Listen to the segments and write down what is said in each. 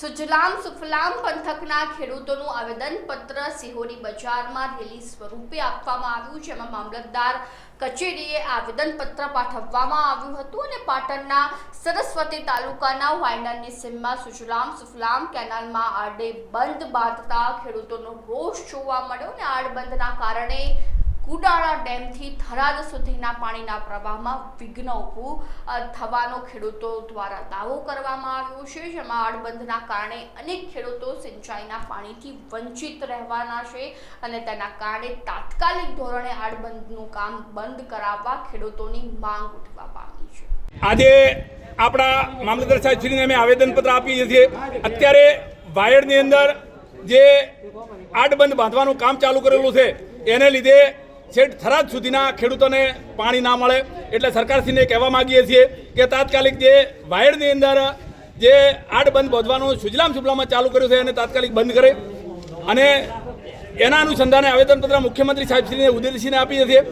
સુજલામ સુફલામ પંથકના ખેડૂતોનું આવેદનપત્ર સિહોરી બજારમાં રેલી સ્વરૂપે આપવામાં આવ્યું, જેમાં મામલતદાર કચેરીએ આવેદનપત્ર પાઠવવામાં આવ્યું હતું અને પાટણના સરસ્વતી તાલુકાના વાયનાની સીમમાં સુજલામ સુફલામ કેનાલમાં આડે બંધ બાંધતા ખેડૂતોનો રોષ જોવા મળ્યો અને આડબંધના કારણે કુડાળા ડેમથી થરાદ સુધીના પાણીના પ્રવાહમાં વિઘ્ન ઊભું થવાનો ખેડૂતો દ્વારા દાવો કરવામાં આવ્યો છે, જેમાં આડબંધના કારણે અનેક ખેડૂતો સિંચાઈના પાણીથી વંચિત રહેવાના છે અને તેના કારણે તાત્કાલિક ધોરણે આડબંધનું કામ બંધ કરાવવા ખેડૂતોની માંગ ઉઠવા પામી છે. આજે આપણા મામલતદાર સાહેબશ્રીને અમે આવેદનપત્ર આપીએ છીએ. અત્યારે વાયડની અંદર જે આડબંધ બાંધવાનું કામ ચાલુ કરેલું છે, એને લીધે છેક થરાદ સુધીના ખેડૂતોને પાણી ના મળે એટલે સરકારશ્રીને કહેવા માગીએ છીએ કે તાત્કાલિક જે વાયડની અંદર જે આડબંધ બોધવાનું સુજલામ સુફલામાં ચાલુ કર્યું છે એને તાત્કાલિક બંધ કરે. અને એના અનુસંધાને આવેદનપત્ર મુખ્યમંત્રી સાહેબશ્રીને ઉદયસિંહને આપીએ છીએ.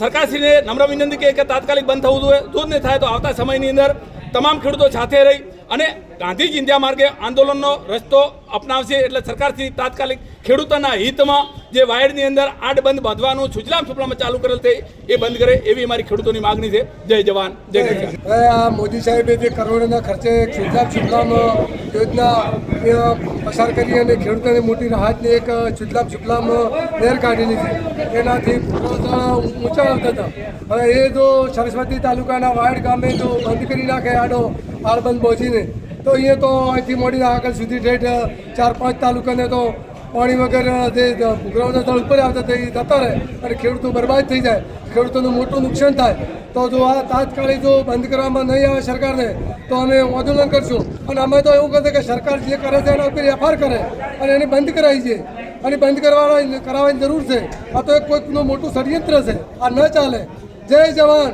સરકારશ્રીને નમ્ર વિનંતી કે તાત્કાલિક બંધ થવું જોઈએ. જો જ નહીં થાય તો આવતા સમયની અંદર તમામ ખેડૂતો સાથે રહી અને ગાંધી ઇન્ડિયા માર્ગે આંદોલનનો રસ્તો અપનાવશે એટલે સરકારથી તાત્કાલિક ખેડૂતોના હિતમાં જે વાયરની અંદર આડબંધ બાંધવાનું સુજલામ સુફલામાં ચાલુ કરેલ છે એ બંધ કરે એવી અમારી ખેડૂતોની માગણી છે. જય જવાન જય કિસાન. આ મોદી સાહેબે જે કરોડોના ખર્ચે સુજલામ સુફલામ યોજના પસાર કરી અને ખેડૂતોને મોટી રાહતની એક સુજલામ સુફલામ નહેર કાઢી લીધી. એનાથી ઊંચા આવતા હતા. હવે એ જો સરસ્વતી તાલુકાના વાયડ ગામે જો બંધ કરી નાખે આડો, આડબંધ પહોંચીને તો અહીંયા તો અહીંથી મોડી આગળ સુધી ઠેઠ ચાર પાંચ તાલુકાને તો પાણી વગેરેના જે ભૂગરાઓના જળ ઉપર આવતા તે જતા રહે અને ખેડૂતો બરબાદ થઈ જાય. ખેડૂતોનું મોટું નુકસાન થાય. તો જો આ તાત્કાલિક જો બંધ કરવામાં નહીં આવે સરકારને, તો અમે આંદોલન કરશું. અને અમે તો એવું કરશે કે સરકાર જે કરે છે એના ઉપર એફઆર કરે અને એને બંધ કરાવી છે. અને બંધ કરવા કરાવવાની જરૂર છે. આ તો એક કોઈકનું મોટું ષડયંત્ર છે. આ ન ચાલે. જય જવાન.